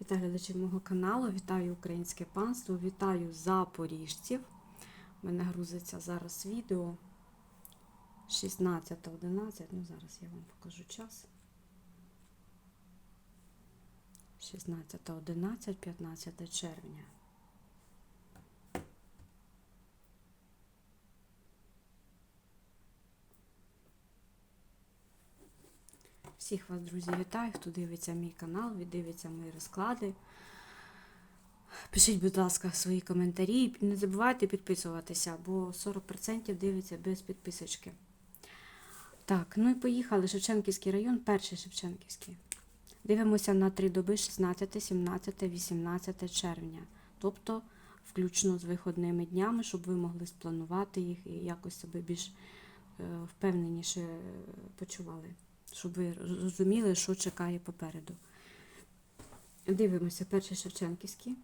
Вітаю глядачів мого каналу, вітаю українське панство, вітаю запоріжців. У мене грузиться зараз відео 16.11. Ну, зараз я вам покажу час. 16.11, 15 червня. Всіх вас, друзі, вітаю, хто дивиться мій канал, дивиться мої розклади. Пишіть, будь ласка, свої коментарі. Не забувайте підписуватися, бо 40% дивиться без підписочки. Так, ну і поїхали. Шевченківський район, перший Шевченківський. Дивимося на три доби 16, 17, 18 червня. Тобто, включно з виходними днями, щоб ви могли спланувати їх і якось себе більш е, впевненіше почували щоб ви розуміли, що чекає попереду. Дивимося перше Шевченківський.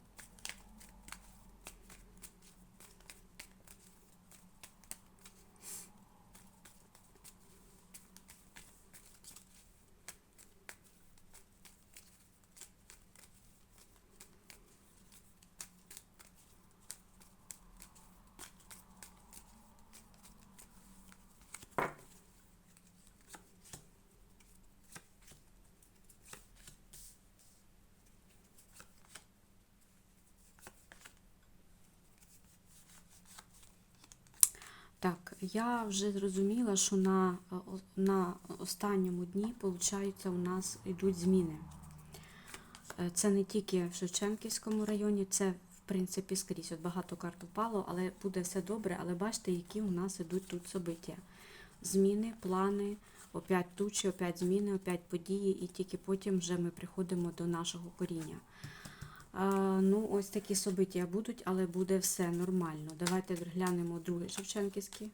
Так, я вже зрозуміла, що на, е, на останньому дні, виходить, у нас йдуть зміни. Е, Це не тільки в Шевченківському районі, це, в принципі, скрізь. От багато карт упало, але буде все добре. Але бачите, які у нас йдуть тут собиття. Зміни, плани, опять тучі, опять зміни, опять події, і тільки потім вже ми приходимо до нашого коріння. А, ну, ось такі собиття будуть, але буде все нормально. Давайте глянемо другий Шевченківський.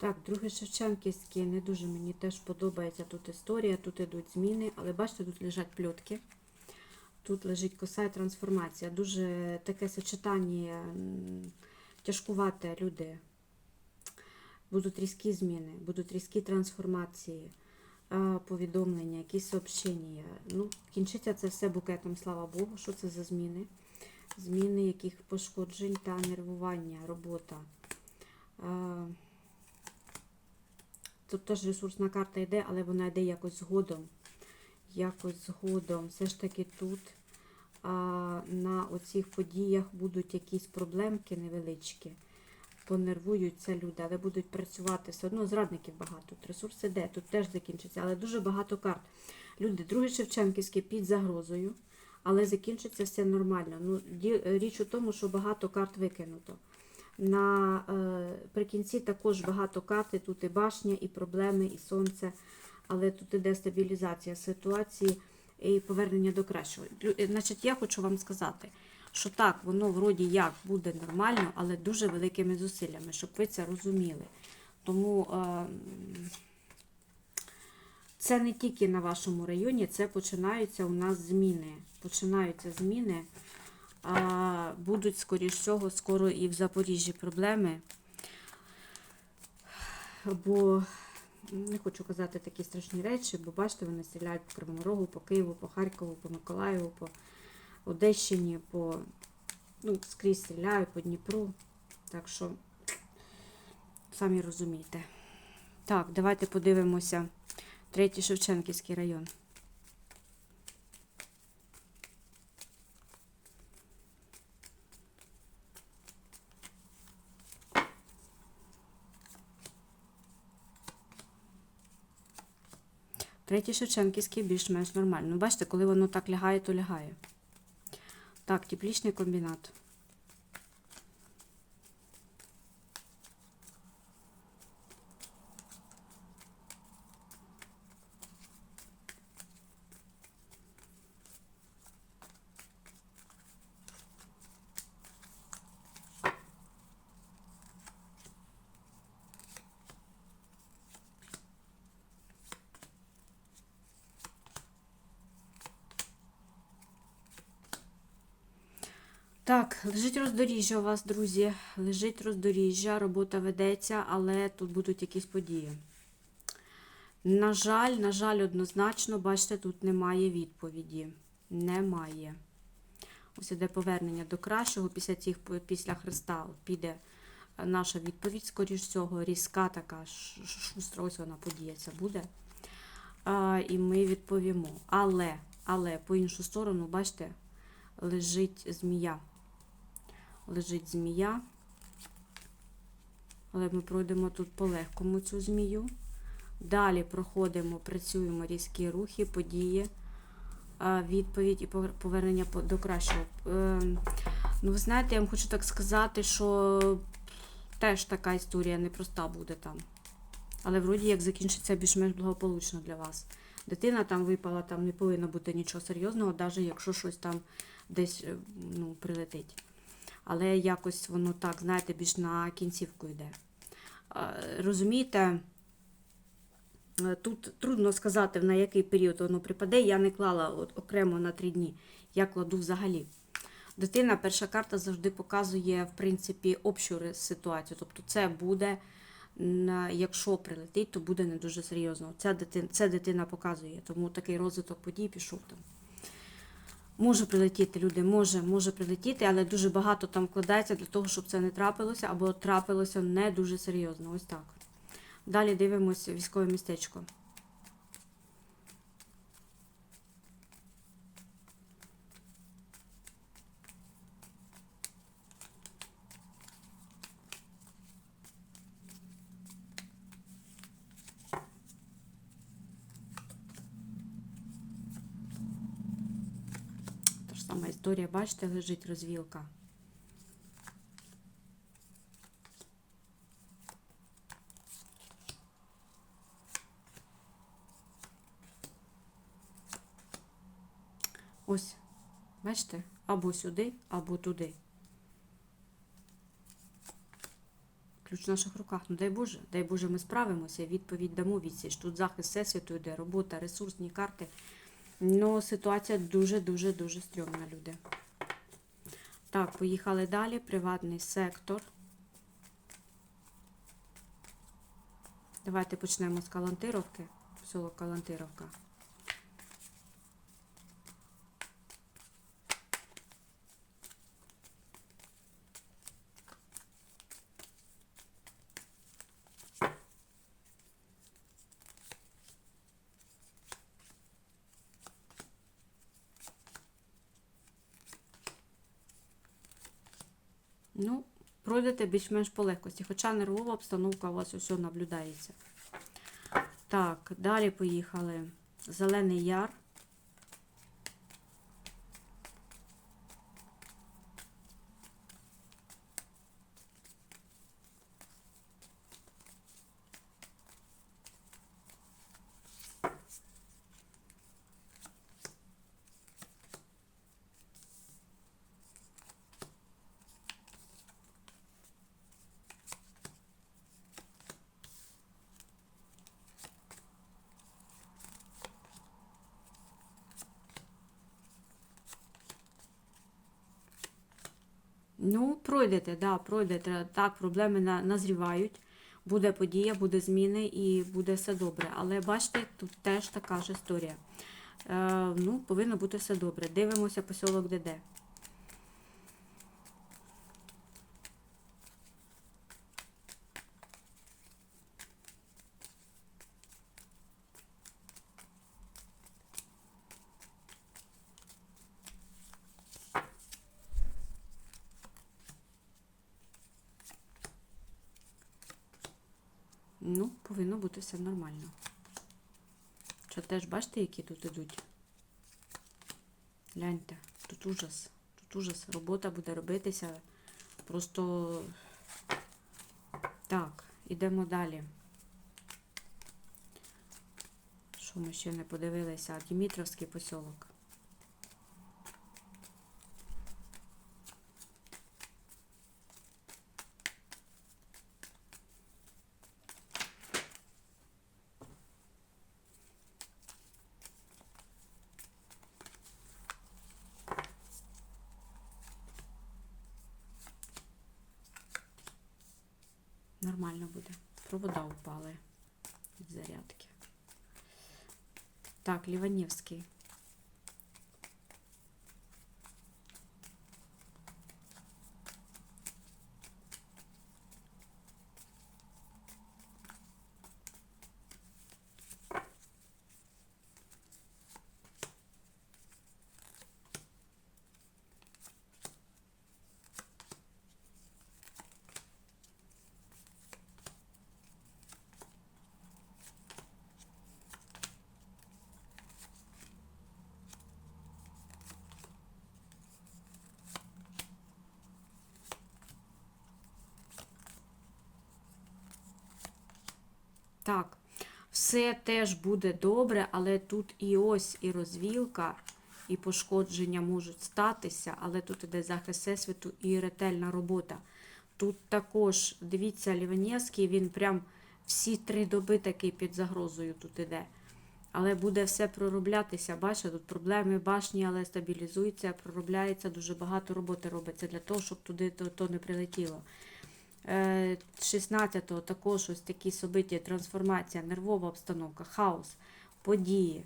Так, другий Шевченківський не дуже мені теж подобається тут історія, тут ідуть зміни, але бачите, тут лежать пльотки. Тут лежить коса і трансформація. Дуже таке сочетання тяжкувате люди. Будуть різкі зміни, будуть різкі трансформації, повідомлення, якісь сообщення. Ну, кінчиться це все букетом, слава Богу, що це за зміни. Зміни яких пошкоджень та нервування, робота. Тут теж ресурсна карта йде, але вона йде якось згодом. Якось згодом. Все ж таки тут а, на оцих подіях будуть якісь проблемки невеличкі. Понервуються люди, але будуть працювати все одно. Зрадників багато. Тут ресурс іде, тут теж закінчиться, але дуже багато карт. Люди, другий Шевченківський під загрозою, але закінчиться все нормально. Ну, Річ у тому, що багато карт викинуто. На, е, також багато карт, і тут і башня, і проблеми, і сонце, але тут іде стабілізація ситуації і повернення до кращого. Е, Значить, я хочу вам сказати, що так, воно вроді як буде нормально, але дуже великими зусиллями, щоб ви це розуміли. Тому е, це не тільки на вашому районі, це починаються у нас зміни. Починаються зміни. А, будуть, скоріш всього, скоро і в Запоріжжі проблеми. Бо не хочу казати такі страшні речі, бо бачите, вони стріляють по Кривому Рогу, по Києву, по Харкову, по Миколаєву, по Одещині, по ну, скрізь стріляють, по Дніпру. Так що, самі розумієте. Так, давайте подивимося. Третій Шевченківський район. Третій Шевченківський більш-менш нормально. Ну, бачите, коли воно так лягає, то лягає. Так, теплічний комбінат. Так, лежить роздоріжжя у вас, друзі. Лежить роздоріжжя, робота ведеться, але тут будуть якісь події. На жаль, на жаль, однозначно, бачите, тут немає відповіді. Немає. Ось іде повернення до кращого. Після цих після Христа піде наша відповідь, скоріш всього, різка така, шустра, ось вона подія ця буде. А, і ми відповімо. Але, але по іншу сторону, бачите, лежить змія. Лежить змія. Але ми пройдемо тут по-легкому цю змію. Далі проходимо, працюємо різкі рухи, події, відповідь і повернення до кращого. Ем, Ну, ви знаєте, я вам хочу так сказати, що теж така історія непроста буде там. Але вроді як закінчиться більш-менш благополучно для вас. Дитина там випала, там не повинно бути нічого серйозного, навіть якщо щось там десь е, ну, прилетить. Але якось воно так, знаєте, більш на кінцівку йде. Розумієте, е, тут трудно сказати, на який період воно припаде. Я не клала от окремо на три дні. Я кладу взагалі. Дитина, перша карта завжди показує, в принципі, общу ситуацію. Тобто це буде, якщо прилетить, то буде не дуже серйозно. Ця дитина, це дитина показує, тому такий розвиток подій пішов там. Може прилетіти, люди, може, може прилетіти, але дуже багато там вкладається для того, щоб це не трапилося, або трапилося не дуже серйозно. Ось так. Далі дивимося військове містечко. Сама історія, бачите, лежить розвілка. Ось, бачите, або сюди, або туди. Ключ в наших руках. Ну дай Боже, дай Боже, ми справимося, відповідь дамо відсіч. Тут захист всесвіту йде, робота, ресурсні карти. Ну, ситуація дуже-дуже дуже стрьомна, люди. Так, поїхали далі. Приватний сектор. Давайте почнемо з Калантировки. Село Калантировка. Ну, пройдете більш-менш по легкості, хоча нервова обстановка у вас усе наблюдається. Так, далі поїхали. Зелений яр. Ну, пройдете, да, пройдете. Так, проблеми на, назрівають. Буде подія, буде зміни і буде все добре. Але бачите, тут теж така ж історія. Е, ну, повинно бути все добре. Дивимося посілок ДД. Ну, повинно бути все нормально. Що теж бачите, які тут ідуть? Гляньте, тут ужас. Тут ужас. Робота буде робитися. Просто так, ідемо далі. Що ми ще не подивилися? Дімітровський посілок. Нормально буде. Провода упали від зарядки. Так, Ліванівський. Так, все теж буде добре, але тут і ось, і розвілка, і пошкодження можуть статися, але тут іде захист всесвіту і ретельна робота. Тут також, дивіться, Ліванєвський, він прям всі три доби такий під загрозою тут іде. Але буде все пророблятися. Бачите, тут проблеми башні, але стабілізується, проробляється, дуже багато роботи робиться для того, щоб туди то, то не прилетіло. Е, 16-го також ось такі собиті, трансформація, нервова обстановка, хаос, події.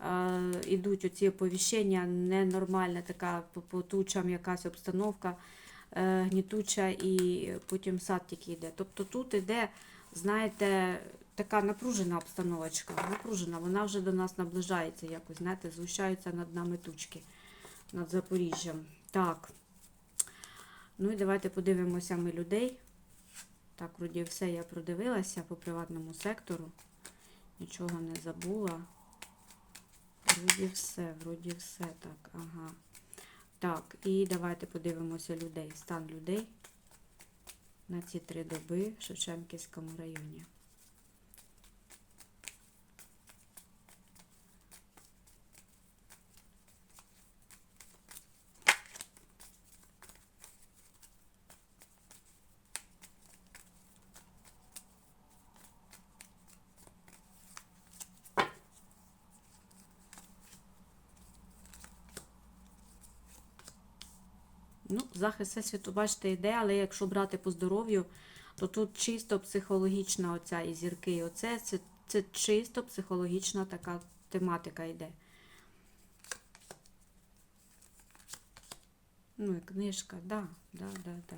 Е, Ідуть оці оповіщення, ненормальна така по, по тучам якась обстановка, е, гнітуча, і потім сад тільки йде. Тобто тут іде, знаєте, така напружена обстановочка, напружена, вона вже до нас наближається якось, знаєте, згущаються над нами тучки, над Запоріжжям. Так. Ну і давайте подивимося ми людей. Так, вроді все я продивилася по приватному сектору. Нічого не забула. Вроді все, вроді все. Так, ага. Так, і давайте подивимося людей. Стан людей на ці три доби в Шевченківському районі. Ну, захист всесвіту, бачите, йде, але якщо брати по здоров'ю, то тут чисто психологічна оця і зірки. І оце це, це чисто психологічна така тематика йде. Ну і книжка, да, да, да, да.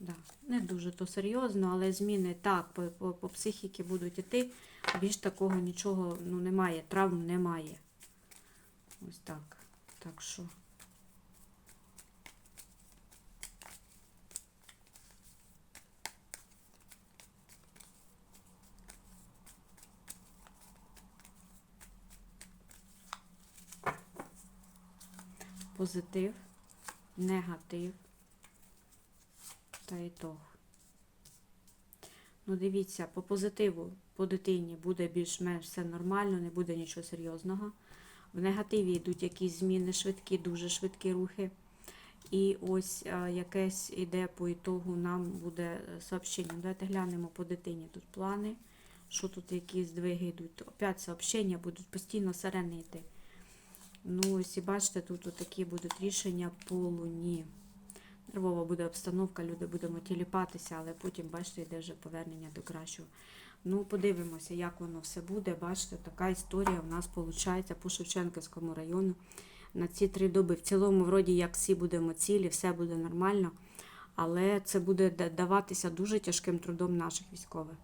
Да. Не дуже то серйозно, але зміни так, по, по, по психіки будуть іти. Більш такого нічого ну, немає, травм немає. Ось так. Так що. Позитив, негатив та ітог. Ну, дивіться, по позитиву по дитині буде більш-менш все нормально, не буде нічого серйозного. В негативі йдуть якісь зміни, швидкі, дуже швидкі рухи. І ось а, якесь іде по ітогу, нам буде е, сообщення. Давайте глянемо по дитині. Тут плани, що тут якісь здвиги йдуть. Опять сообщення будуть постійно сирени йти. Ну, ось і бачите, тут такі будуть рішення по луні. Нервова буде обстановка, люди будемо тіліпатися, але потім, бачите, йде вже повернення до кращого. Ну, подивимося, як воно все буде. Бачите, така історія у нас виходить по Шевченківському району на ці три доби. В цілому, вроді, як всі будемо цілі, все буде нормально, але це буде даватися дуже тяжким трудом наших військових.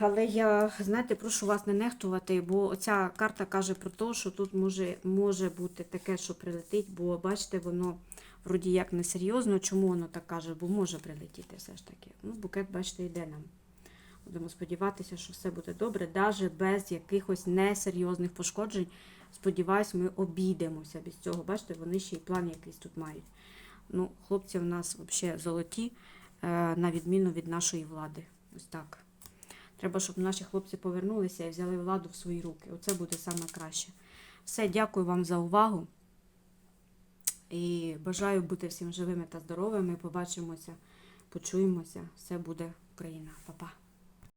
Але я, знаєте, прошу вас не нехтувати, бо ця карта каже про те, що тут може може бути таке, що прилетить, бо бачите, воно вроді як несерйозно. Чому воно так каже? Бо може прилетіти все ж таки. Ну, букет, бачите, йде нам. Будемо сподіватися, що все буде добре, навіть без якихось несерйозних пошкоджень Сподіваюсь, ми обійдемося без цього. Бачите, вони ще й план якийсь тут мають. Ну, хлопці в нас взагалі золоті, е, на відміну від нашої влади. Ось так. Треба, щоб наші хлопці повернулися і взяли владу в свої руки. Оце буде саме краще. Все, дякую вам за увагу. І бажаю бути всім живими та здоровими. Побачимося, почуємося. Все буде Україна. Па-па.